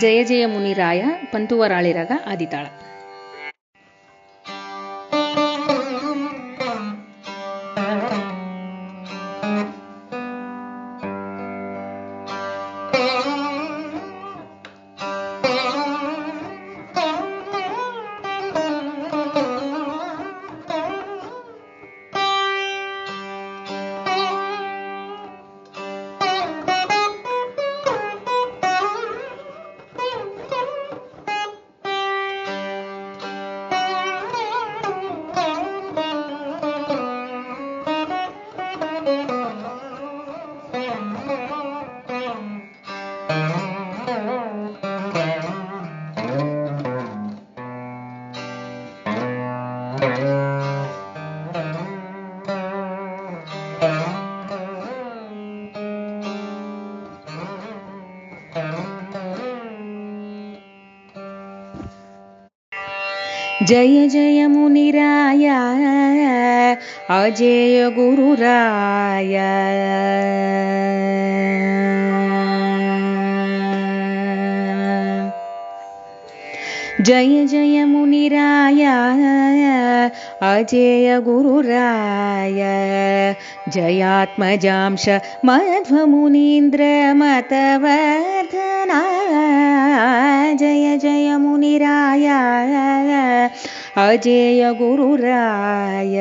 ಜಯ ಜಯ ಮುನಿರಾಯ ಪಂತುವರಾಳಿರಗ ಆದಿತಾಳ. जय जय मुनिराय अजेय गुरुराय जय जय मुनिराय अजेय गुरुराय। जयात्मजांश मध्वमुनीन्द्रमतवर्धना। जय जय मुनिराय अजेय गुरुराय।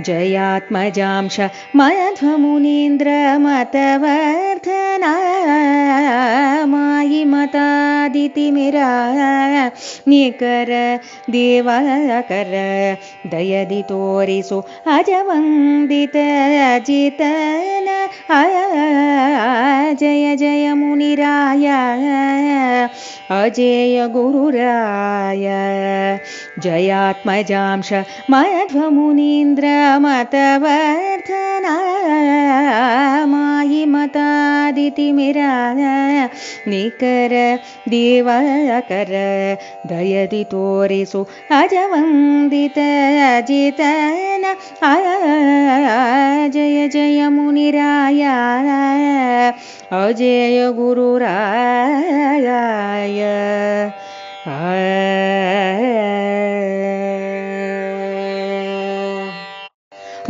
जयात्मजांश मध्वमुनीन्द्रमतवर्धना मायि मतादितिमिरा निकर देवाकर दयदि तोरिसु अजवन्दित अजितन जय जय मुनिराय। अजेय गुरुराय। जयात्मजांश मध्वमुनीन्द्रमतवर्धना मायि मतादितिमिरा निकर देवाकर दयदि तोरिसु अजवन्दित अजितन जय जय मुनिराय अजेय गुरुराय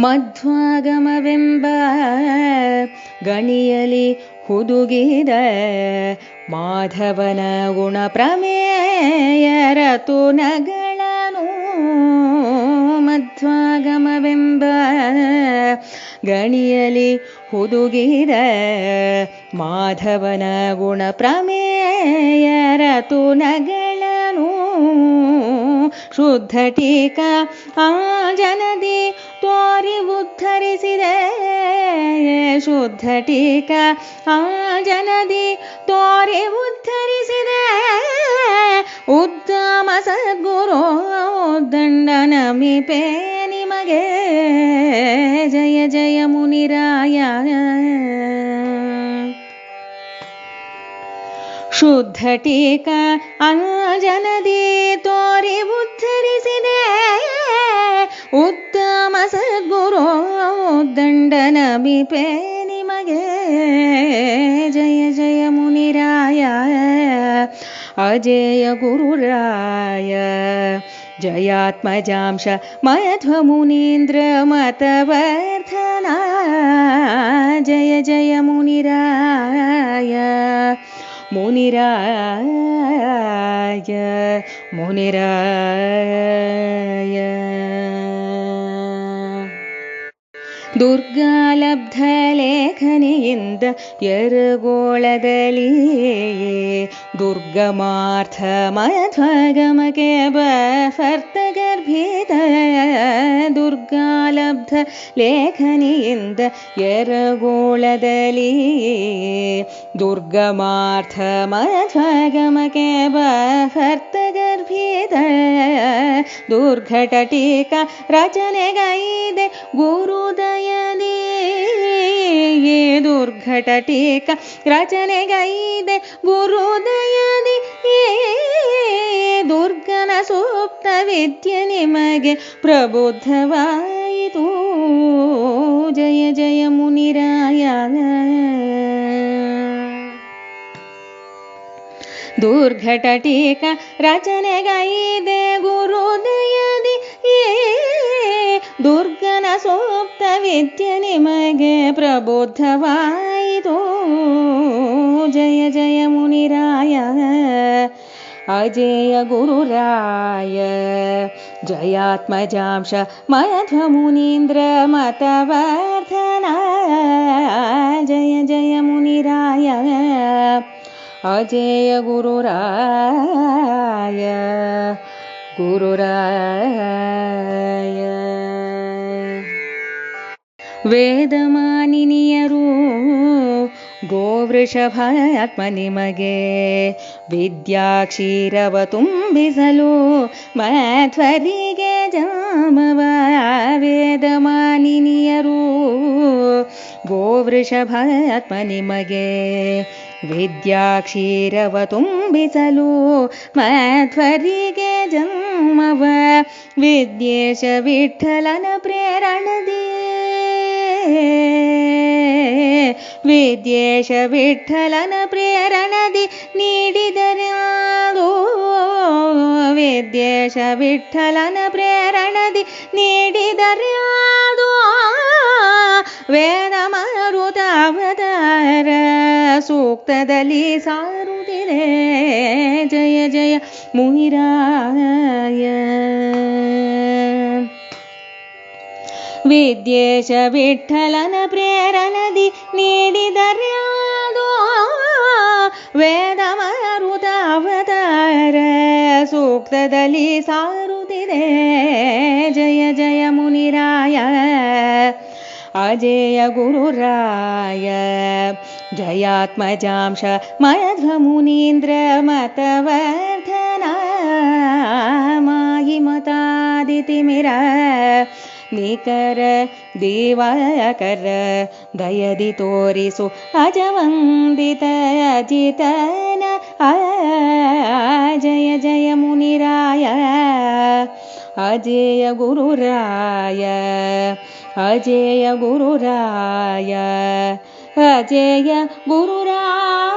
ಮಧ್ವಾಗಮವೆಂಬ ಗಣಿಯಲಿ ಹುದುಗಿದ ಮಾಧವನ ಗುಣ ಪ್ರಮೇಯರತು ನಗಳನು. ಮಧ್ವಾಗಮವೆಂಬ ಗಣಿಯಲಿ ಹುದುಗಿದ ಮಾಧವನ ಗುಣ ಪ್ರಮೇಯರತು ನಗಳನು. ಶುದ್ಧ ಟೀಕಾ ಆ ಜನದಿ ತೋರಿ ಉದ್ಧರಿಸಿದೆ ಶುದ್ಧ ಟೀಕಾ ಆ ಜನದಿ ತೋರಿ ಉದ್ಧರಿಸಿದೆ ಉತ್ತಮ ಸದ್ಗುರು ದಂಡನಮಿಪೆ ನಿಮಗೆ ಜಯ ಜಯ ಮುನಿರಾಯ ಶುದ್ಧ ಟೀಕಾ ಅಂಜನದಿ ತೋರಿ जय गुरुराय जयात्मजांश मयध्वनीन्द्रमतवर्धना जय जय मुनिराय। मुनिराय। मुनिराय। दुर्गालब्धलेखनि इन्द दुर्गमार्थमय ध्वगमके बर्तगर्भीय दुर्गालब्ध लेखनीन्द यगोलदली दुर्गमार्थ मयध्वगमके ब रचने गैदे गुरुदयनी ये दुर्घटटीका रचने गैदे गुरु ವಿದ್ಯೆ ನಿಮಗೆ ಪ್ರಬುದ್ಧವಾಯಿತು ಜಯ ಜಯ ಮುನಿರಾಯ ದುರ್ಘಟಟೀಕ ರಚನೆಗೈದೆ ಗುರುದಯದಿ ಏ ದುರ್ಗನ ಸೂಕ್ತ ವಿದ್ಯೆ ನಿಮಗೆ ಪ್ರಬುದ್ಧವಾಯಿತು ಜಯ ಜಯ ಮುನಿರಾಯ अजेय गुरुराय जयात्मजांश मधु मुनीन्द्र जय जय मुनिराय। अजय गुरुराय। गुरुराय वेदमानिनीयरूप ಗೋವೃಷಭಾತ್ಮ ನಿಮಗೆ ವಿದ್ಯಾ ಕ್ಷೀರವ ತುಂಬಿಸಲು ಮಧ್ವರಿಗೆ ಜಾಮವ ವೇದಮಾನಿನಿಯರು ಗೋವೃಷಭಾತ್ಮ ನಿಮಗೆ ವಿದ್ಯಾ ಕ್ಷೀರವ ತುಂಬಿಸಲು ಮಧ್ವರಿಗೆ ಜನ್ಮವ ವಿದ್ಯೇಶ ವಿಠಲನ ಪ್ರೇರಣದಿ ವಿದ್ಯೇಶ ವಿಠಲನ ಪ್ರೇರಣದಿ ನೀಡಿದರಾಗೋ ವಿದ್ಯೇಶ ವಿಠಲನ ಪ್ರೇರಣದಿ ನೀಡಿದರಾದು ವೇದ ಮಾರುತ ಅವತಾರ ಸೂಕ್ತದಲ್ಲಿ ಸಾರುತ್ತಿದೆ ಜಯ ಜಯ ಮುನಿರಾಯ. ವಿದ್ಯೇಶ ವಿಠಲನ ಪ್ರೇರಣದಿ ನೀಡಿದರ್ಯಾದೋ ವೇದ ಮಾರುತ ಅವತಾರ ಸೂಕ್ತದಲ್ಲಿ ಸಾರುತ್ತಿದೆ ಜಯ ಜಯ ಮುನಿರಾಯ ಅಜೇಯ ಗುರುರಾಯ ಜಯಾತ್ಮಜಾಂಶ ಮಧ್ವಮುನೀಂದ್ರ ಮತವರ್ಧನ ಮಾಯಿ ಮತಾದಿತಿಮಿರ ನಿಕರ ದೇವಾಕರ ದಯದಿ ತೋರಿಸು ಅಜವಂದಿತ ಅಜಿತನ ಆ ಜಯ ಜಯ ಮುನಿರಾಯ ಅಜೇಯ ಗುರುರಾಯ ಅಜೇಯ ಗುರುರಾಯ ಅಜೇಯ ಗುರುರಾಯ